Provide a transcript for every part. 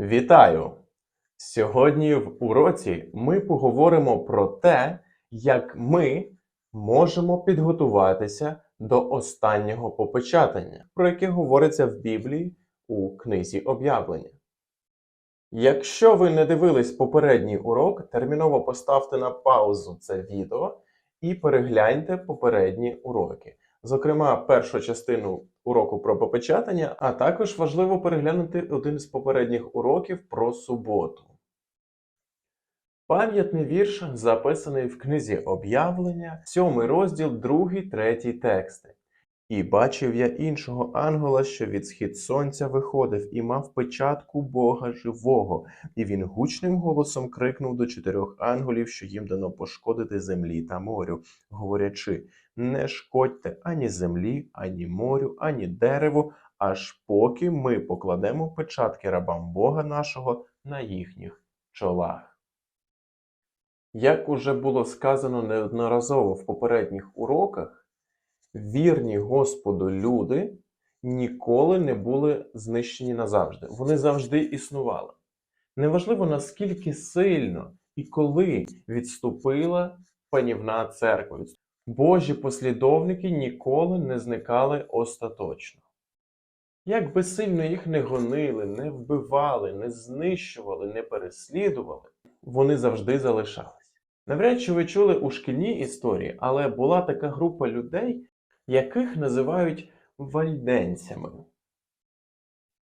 Вітаю! Сьогодні в уроці ми поговоримо про те, як ми можемо підготуватися до останнього попечатання, про яке говориться в Біблії у книзі об'явлення. Якщо ви не дивились попередній урок, терміново поставте на паузу це відео і перегляньте попередні уроки. Зокрема, першу частину уроку про попечатання, а також важливо переглянути один з попередніх уроків про суботу. Пам'ятний вірш записаний в книзі об'явлення, 7 розділ, другий, третій тексти. І бачив я іншого ангела, що від схід сонця виходив, і мав печатку Бога живого, і він гучним голосом крикнув до чотирьох ангелів, що їм дано пошкодити землі та морю, говорячи: не шкодьте ані землі, ані морю, ані дереву, аж поки ми покладемо печатки рабам Бога нашого на їхніх чолах. Як уже було сказано неодноразово в попередніх уроках, вірні Господу люди ніколи не були знищені назавжди. Вони завжди існували. Неважливо наскільки сильно і коли відступила панівна церква. Божі послідовники ніколи не зникали остаточно. Як би сильно їх не гонили, не вбивали, не знищували, не переслідували, вони завжди залишались. Навряд чи ви чули у шкільній історії, але була така група людей, яких називають вальденцями.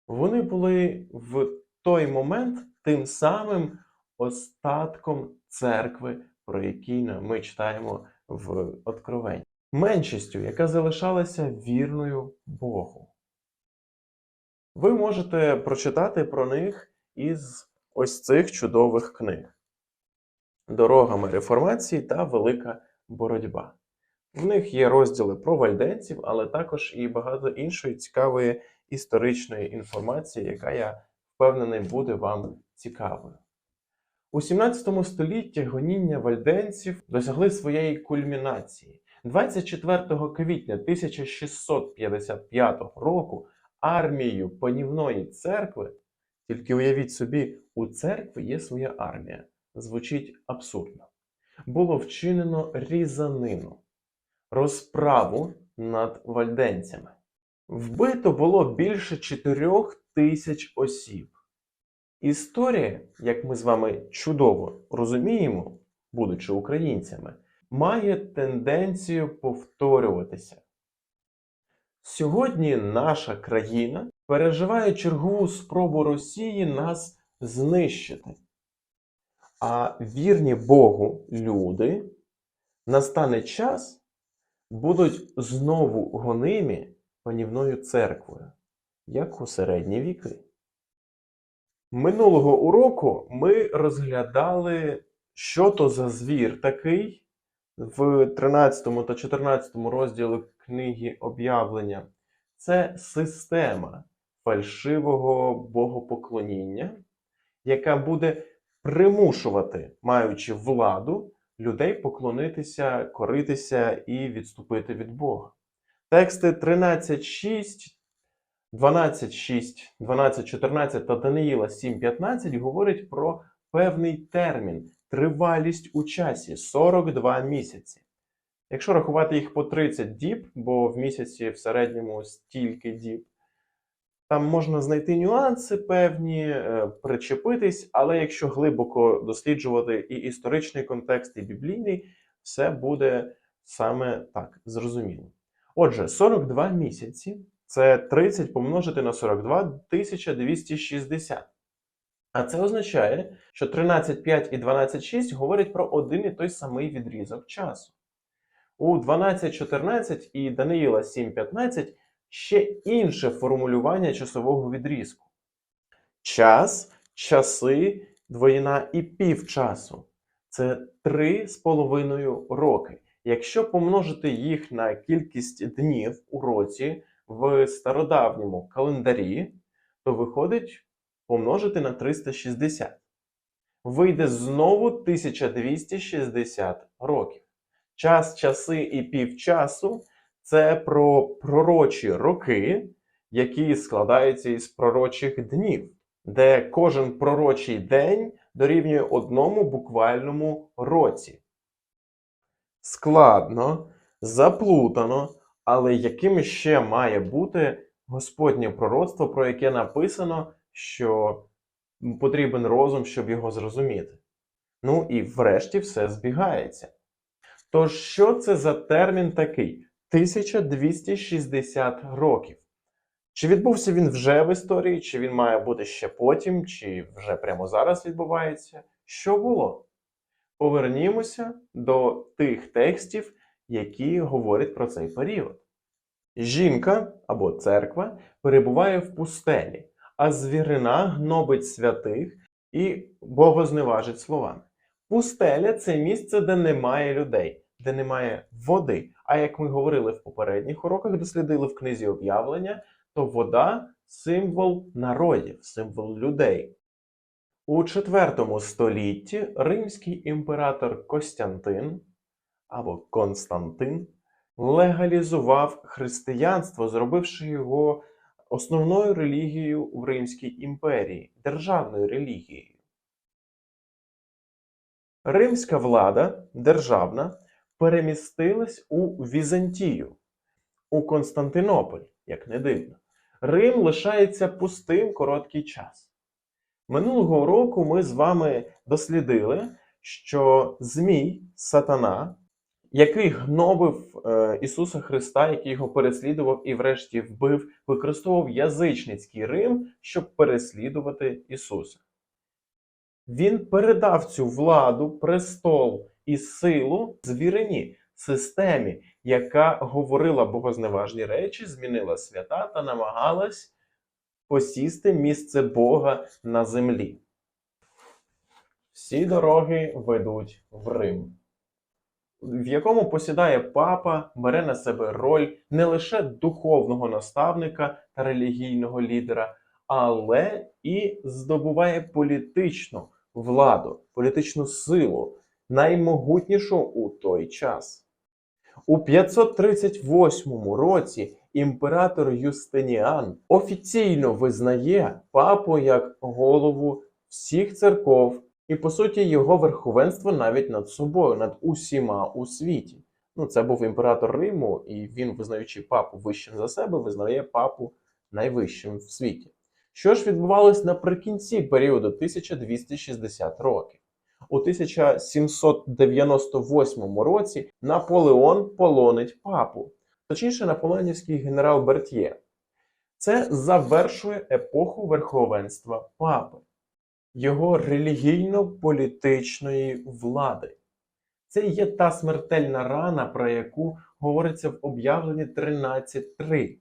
Вони були в той момент тим самим остатком церкви, про який ми читаємо в Откровенні. Меншістю, яка залишалася вірною Богу. Ви можете прочитати про них із ось цих чудових книг: Дорогами реформації та Велика боротьба. В них є розділи про вальденців, але також і багато іншої цікавої історичної інформації, яка я впевнений буде вам цікавою. У 17 столітті гоніння вальденців досягли своєї кульмінації. 24 квітня 1655 року армією панівної церкви, тільки уявіть собі, у церкві є своя армія. Звучить абсурдно. Було вчинено різанину, розправу над вальденцями. Вбито було більше 4 тисяч осіб. Історія, як ми з вами чудово розуміємо, будучи українцями, має тенденцію повторюватися. Сьогодні наша країна переживає чергову спробу Росії нас знищити. А вірні Богу люди настане час будуть знову гонимі панівною церквою, як у середні віки. Минулого уроку ми розглядали, що то за звір такий в 13 та 14 розділі книги об'явлення. Це система фальшивого богопоклоніння, яка буде примушувати, маючи владу, людей поклонитися, коритися і відступити від Бога. Тексти 13.6, 12.6, 12.14 та Даниїла 7.15 говорять про певний термін, тривалість у часі 42 місяці. Якщо рахувати їх по 30 діб, бо в місяці в середньому стільки діб, там можна знайти нюанси певні, е, причепитись, але якщо глибоко досліджувати і історичний контекст, і біблійний, все буде саме так зрозуміло. Отже, 42 місяці це 30 помножити на 42 1260. А це означає, що 13.5 і 12.6 говорять про один і той самий відрізок часу. У 12.14 і Даниїла 7.15 ще інше формулювання часового відрізку. Час, часи, двоїна і півчасу. Це 3,5 роки. Якщо помножити їх на кількість днів у році в стародавньому календарі, то виходить помножити на 360. Вийде знову 1260 років. Час, часи і півчасу це про пророчі роки, які складаються із пророчих днів. де кожен пророчий день дорівнює одному буквальному році. Складно, заплутано, але яким ще має бути Господнє пророцтво, про яке написано, що потрібен розум, щоб його зрозуміти. Ну і врешті все збігається. Тож, що це за термін такий? 1260 років. Чи відбувся він вже в історії, чи він має бути ще потім, чи вже прямо зараз відбувається? Що було? Повернімося до тих текстів, які говорять про цей період. Жінка або церква перебуває в пустелі, а звірина гнобить святих і богозневажить словами. Пустеля це місце, де немає людей, де немає води. А як ми говорили в попередніх уроках, дослідили в книзі об'явлення, то вода символ народів, символ людей. У IV столітті римський імператор Костянтин або Константин легалізував християнство, зробивши його основною релігією в Римській імперії, державною релігією. Римська влада державна перемістилась у Візантію, у Константинополь, як не дивно. Рим лишається пустим короткий час. Минулого року ми з вами дослідили, що Змій, Сатана, який гнобив е, Ісуса Христа, який його переслідував і врешті вбив, використовував язичницький Рим, щоб переслідувати Ісуса. Він передав цю владу, престол і силу звірині, системі, яка говорила богозневажні речі, змінила свята та намагалась посісти місце Бога на землі. Всі дороги ведуть в Рим, в якому посідає папа, бере на себе роль не лише духовного наставника та релігійного лідера, але і здобуває політичну владу, політичну силу, наймогутнішу у той час. У 538 році імператор Юстиніан офіційно визнає папу як голову всіх церков і, по суті, його верховенство навіть над собою, над усіма у світі. Ну, це був імператор Риму, і він, визнаючи папу вищим за себе, визнає папу найвищим в світі. Що ж відбувалось наприкінці періоду 1260 років? У 1798 році Наполеон полонить папу, точніше, наполеонівський генерал Бертьє. Це завершує епоху верховенства папи, його релігійно-політичної влади. Це є та смертельна рана, про яку говориться в об'явленні 13.3.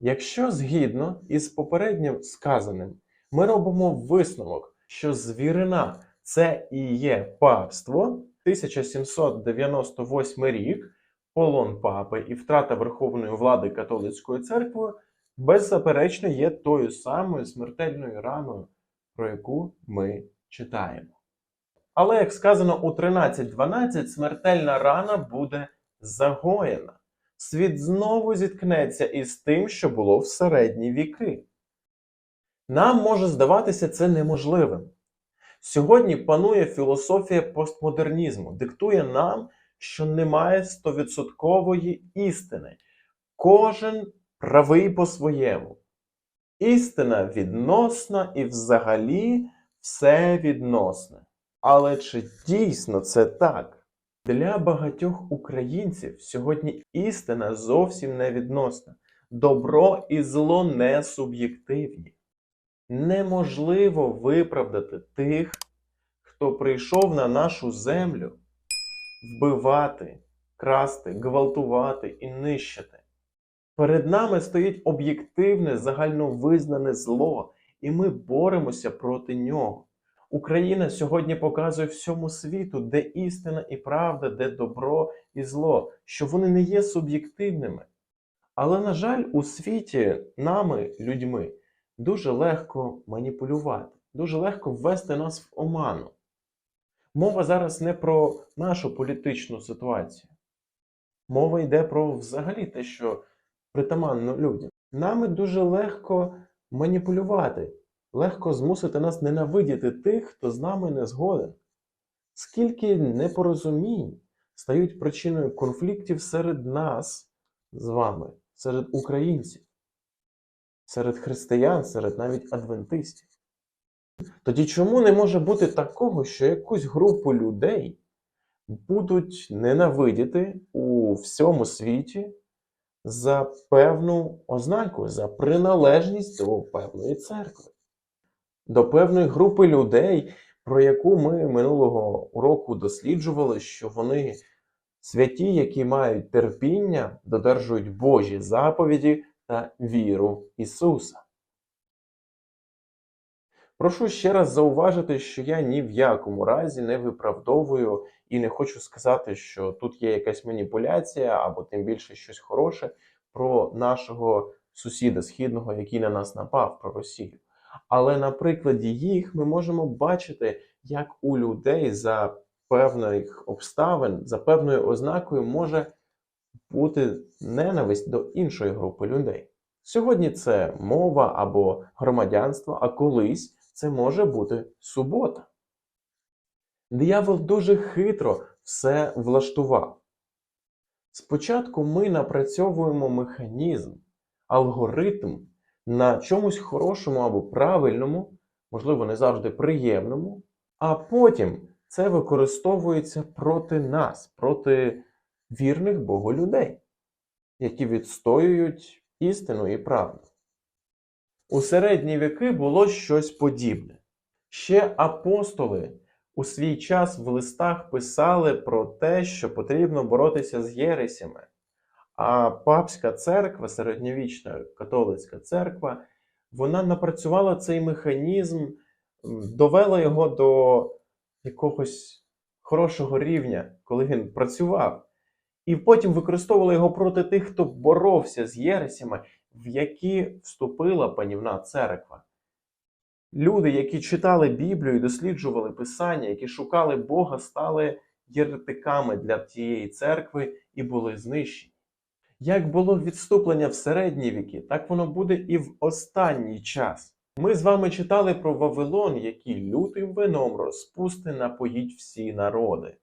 Якщо згідно із попереднім сказаним, ми робимо висновок, що звірина це і є папство, 1798 рік, полон папи і втрата верховної влади католицькою церквою, беззаперечно є тою самою смертельною раною, про яку ми читаємо. Але, як сказано у 13.12, смертельна рана буде загоєна світ знову зіткнеться із тим, що було в середні віки. Нам може здаватися це неможливим. Сьогодні панує філософія постмодернізму, диктує нам, що немає стовідсоткової істини. Кожен правий по-своєму. Істина відносна і взагалі все відносне. Але чи дійсно це так? Для багатьох українців сьогодні істина зовсім не відносна. Добро і зло не суб'єктивні. Неможливо виправдати тих, хто прийшов на нашу землю вбивати, красти, гвалтувати і нищити. Перед нами стоїть об'єктивне загальновизнане зло, і ми боремося проти нього. Україна сьогодні показує всьому світу, де істина і правда, де добро і зло, що вони не є суб'єктивними. Але, на жаль, у світі нами, людьми, дуже легко маніпулювати, дуже легко ввести нас в оману. Мова зараз не про нашу політичну ситуацію. Мова йде про взагалі те, що притаманно людям. Нами дуже легко маніпулювати, легко змусити нас ненавидіти тих, хто з нами не згоден. Скільки непорозумінь стають причиною конфліктів серед нас з вами, серед українців, серед християн, серед навіть адвентистів. Тоді чому не може бути такого, що якусь групу людей будуть ненавидіти у всьому світі за певну ознаку, за приналежність до певної церкви, до певної групи людей, про яку ми минулого уроку досліджували, що вони святі, які мають терпіння, додержують Божі заповіді та віру Ісуса. Прошу ще раз зауважити, що я ні в якому разі не виправдовую і не хочу сказати, що тут є якась маніпуляція або тим більше щось хороше про нашого сусіда східного, який на нас напав, про Росію. Але на прикладі їх ми можемо бачити, як у людей за певних обставин, за певною ознакою може бути ненависть до іншої групи людей. Сьогодні це мова або громадянство, а колись це може бути субота. Диявол дуже хитро все влаштував. Спочатку ми напрацьовуємо механізм, алгоритм на чомусь хорошому або правильному, можливо, не завжди приємному, а потім це використовується проти нас, проти вірних Богу людей, які відстоюють істину і правду. У середні віки було щось подібне. Ще апостоли у свій час в листах писали про те, що потрібно боротися з єресями. А папська церква, середньовічна католицька церква, вона напрацювала цей механізм, довела його до якогось хорошого рівня, коли він працював. І потім використовувала його проти тих, хто боровся з єресями, в які вступила панівна церква. Люди, які читали Біблію і досліджували Писання, які шукали Бога, стали єретиками для тієї церкви і були знищені. Як було відступлення в середні віки, так воно буде і в останній час. Ми з вами читали про Вавилон, який лютим вином розпусти напоїть всі народи.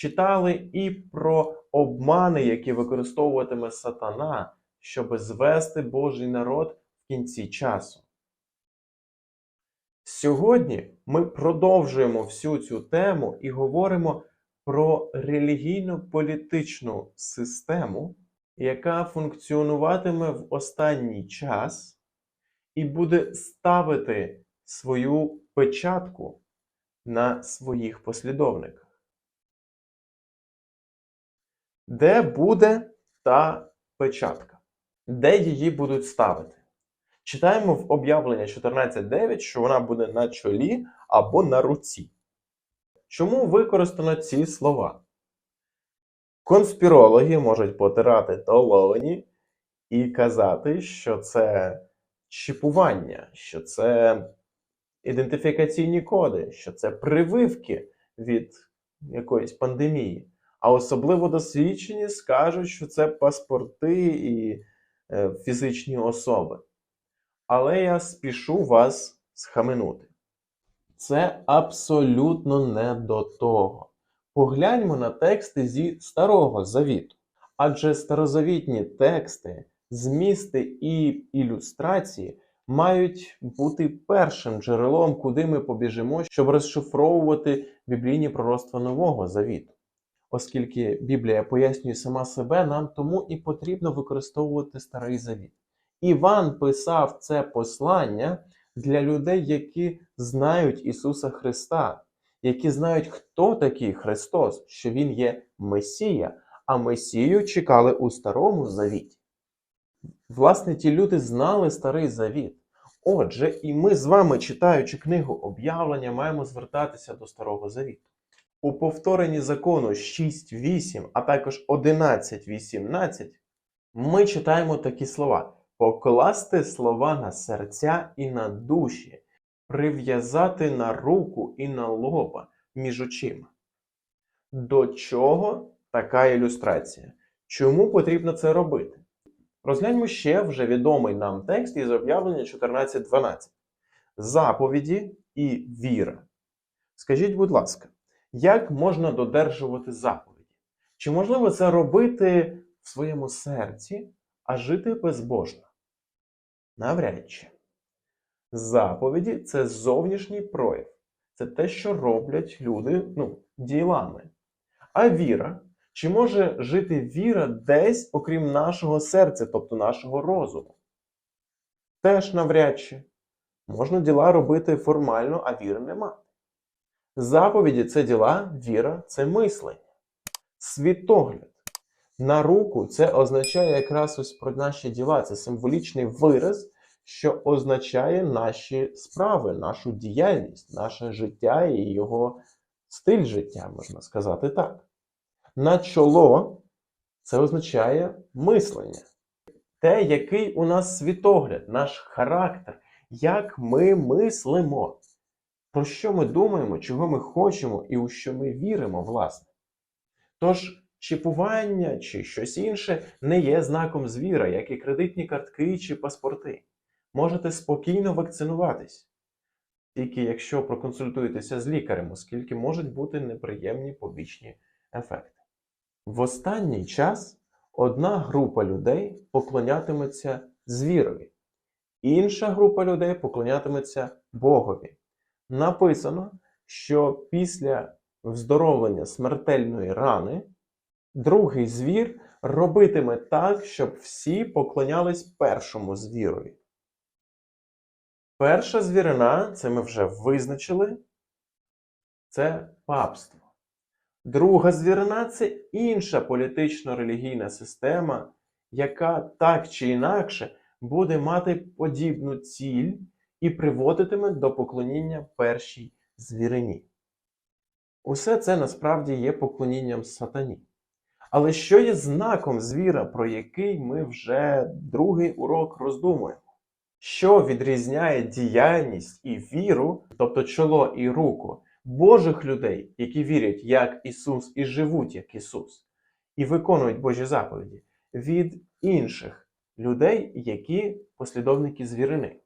Читали і про обмани, які використовуватиме сатана, щоб звести Божий народ в кінці часу. Сьогодні ми продовжуємо всю цю тему і говоримо про релігійно-політичну систему, яка функціонуватиме в останній час і буде ставити свою печатку на своїх послідовниках. Де буде та печатка? Де її будуть ставити? Читаємо в об'явлення 14.9, що вона буде на чолі або на руці. Чому використано ці слова? Конспірологи можуть потирати долоні і казати, що це чіпування, що це ідентифікаційні коди, що це прививки від якоїсь пандемії. А особливо досвідчені скажуть, що це паспорти і е, фізичні особи. Але я спішу вас схаменути. Це абсолютно не до того. Погляньмо на тексти зі Старого Завіту. Адже старозавітні тексти, змісти і ілюстрації мають бути першим джерелом, куди ми побіжимо, щоб розшифровувати біблійні пророцтва Нового Завіту. Оскільки Біблія пояснює сама себе, нам тому і потрібно використовувати Старий Завіт. Іван писав це послання для людей, які знають Ісуса Христа, які знають, хто такий Христос, що Він є Месія, а Месію чекали у Старому Завіті. Власне, ті люди знали Старий Завіт. Отже, і ми з вами, читаючи книгу об'явлення, маємо звертатися до Старого Завіту. У повторенні закону 6.8, а також 11.18 ми читаємо такі слова: покласти слова на серця і на душі, прив'язати на руку і на лоба між очима. До чого така ілюстрація? Чому потрібно це робити? Розгляньмо ще вже відомий нам текст із об'явлення 14.12. заповіді і віра. Скажіть, будь ласка, як можна додержувати заповіді? Чи можливо це робити в своєму серці, а жити безбожно? Навряд чи. Заповіді це зовнішній прояв. Це те, що роблять люди ну, ділами. А віра, чи може жити віра десь, окрім нашого серця, тобто нашого розуму? Теж навряд чи. Можна діла робити формально, а віри нема. Заповіді це діла, віра це мислення. Світогляд. На руку це означає якраз ось про наші діла. Це символічний вираз, що означає наші справи, нашу діяльність, наше життя і його стиль життя, можна сказати так. На чоло це означає мислення. Те, який у нас світогляд, наш характер, як ми мислимо, про що ми думаємо, чого ми хочемо і у що ми віримо, власне. Тож, чіпування чи щось інше не є знаком звіра, як і кредитні картки чи паспорти. Можете спокійно вакцинуватись, тільки якщо проконсультуєтеся з лікарем, оскільки можуть бути неприємні побічні ефекти. В останній час одна група людей поклонятиметься звірові, інша група людей поклонятиметься Богові. Написано, що після вздоровлення смертельної рани другий звір робитиме так, щоб всі поклонялись першому звірові. Перша звірина, це ми вже визначили, це папство. Друга звірина це інша політично-релігійна система, яка так чи інакше буде мати подібну ціль і приводитиме до поклоніння першій звірині. Усе це насправді є поклонінням сатані. Але що є знаком звіра, про який ми вже другий урок роздумуємо? Що відрізняє діяльність і віру, тобто чоло і руку, Божих людей, які вірять, як Ісус, і живуть як Ісус, і виконують Божі заповіді, від інших людей, які послідовники звірини?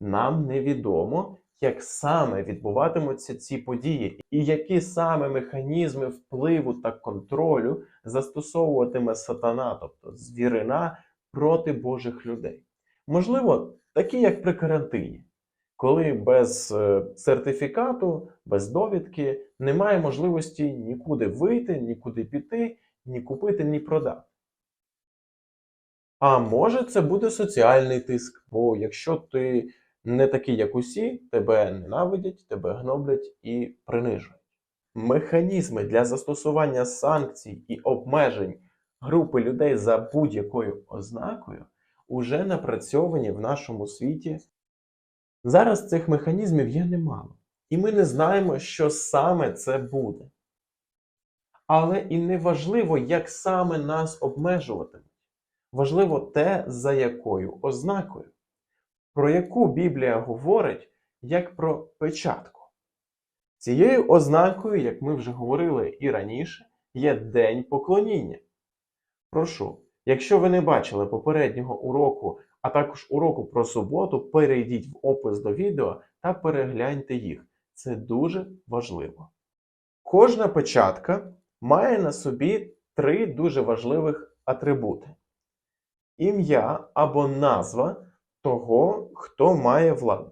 Нам невідомо, як саме відбуватимуться ці події, і які саме механізми впливу та контролю застосовуватиме сатана, тобто звірина, проти Божих людей. Можливо, такі як при карантині, коли без е, сертифікату, без довідки немає можливості нікуди вийти, нікуди піти, ні купити, ні продати. А може, це буде соціальний тиск, бо якщо ти не такий, як усі, тебе ненавидять, тебе гноблять і принижують. Механізми для застосування санкцій і обмежень групи людей за будь-якою ознакою уже напрацьовані в нашому світі. Зараз цих механізмів є немало, і ми не знаємо, що саме це буде. Але і не важливо, як саме нас обмежуватимуть. Важливо те, за якою ознакою про яку Біблія говорить як про печатку. Цією ознакою, як ми вже говорили і раніше, є День поклоніння. Прошу, якщо ви не бачили попереднього уроку, а також уроку про суботу, перейдіть в опис до відео та перегляньте їх. Це дуже важливо. Кожна печатка має на собі три дуже важливих атрибути: ім'я або назва того, хто має владу,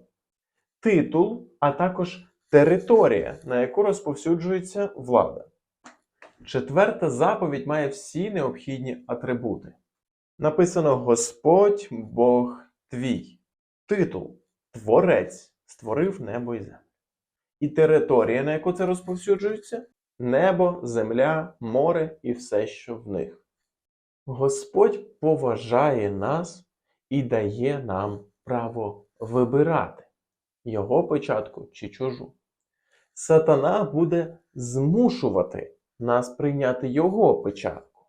титул, а також територія, на яку розповсюджується влада. Четверта заповідь має всі необхідні атрибути. Написано Господь Бог твій. Титул Творець створив небо і землю. І територія, на яку це розповсюджується небо, земля, море і все, що в них. Господь поважає нас і дає нам право вибирати його печатку чи чужу. Сатана буде змушувати нас прийняти його печатку.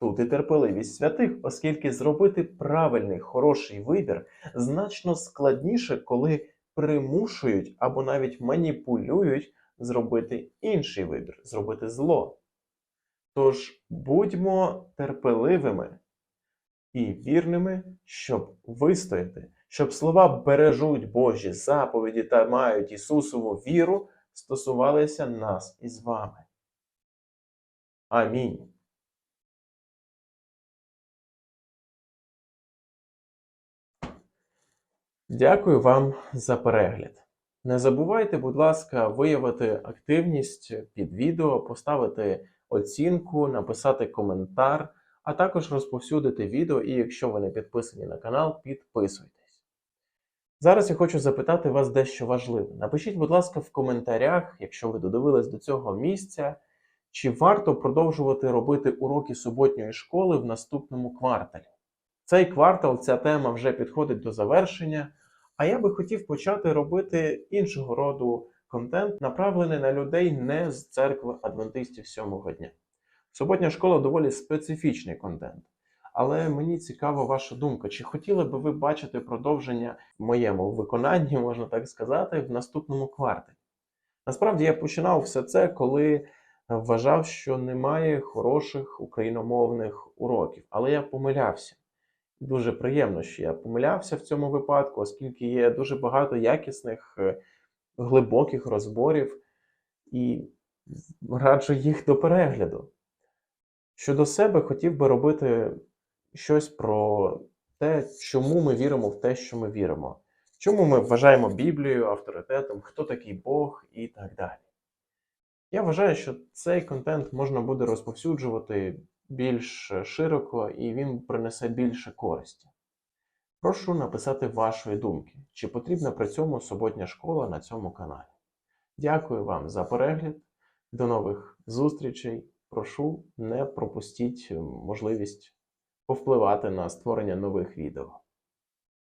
Тут і терпеливість святих, оскільки зробити правильний хороший вибір значно складніше, коли примушують або навіть маніпулюють зробити інший вибір, зробити зло. Тож будьмо терпеливими і вірними, щоб вистояти, щоб слова бережуть Божі заповіді та мають Ісусову віру, стосувалися нас із вами. Амінь. Дякую вам за перегляд. Не забувайте, будь ласка, виявити активність під відео, поставити оцінку, написати коментар, а також розповсюдити відео. І якщо ви не підписані на канал, підписуйтесь. Зараз я хочу запитати вас дещо важливе. Напишіть, будь ласка, в коментарях, якщо ви додивились до цього місця, чи варто продовжувати робити уроки суботньої школи в наступному кварталі. Цей квартал, ця тема вже підходить до завершення. А я би хотів почати робити іншого роду контент, направлений на людей не з церкви адвентистів сьомого дня. Суботня школа доволі специфічний контент. Але мені цікава ваша думка, чи хотіли би ви бачити продовження в моєму виконанні, можна так сказати, в наступному кварталі? Насправді я починав все це, коли вважав, що немає хороших україномовних уроків, але я помилявся. Дуже приємно, що я помилявся в цьому випадку, оскільки є дуже багато якісних, е, глибоких розборів і раджу їх до перегляду. Щодо себе, хотів би робити щось про те, чому ми віримо в те, що ми віримо, чому ми вважаємо Біблію авторитетом, хто такий Бог і так далі. Я вважаю, що цей контент можна буде розповсюджувати більш широко і він принесе більше користі. Прошу написати вашої думки, чи потрібна при цьому суботня школа на цьому каналі. Дякую вам за перегляд. До нових зустрічей. Прошу не пропустіть можливість повпливати на створення нових відео.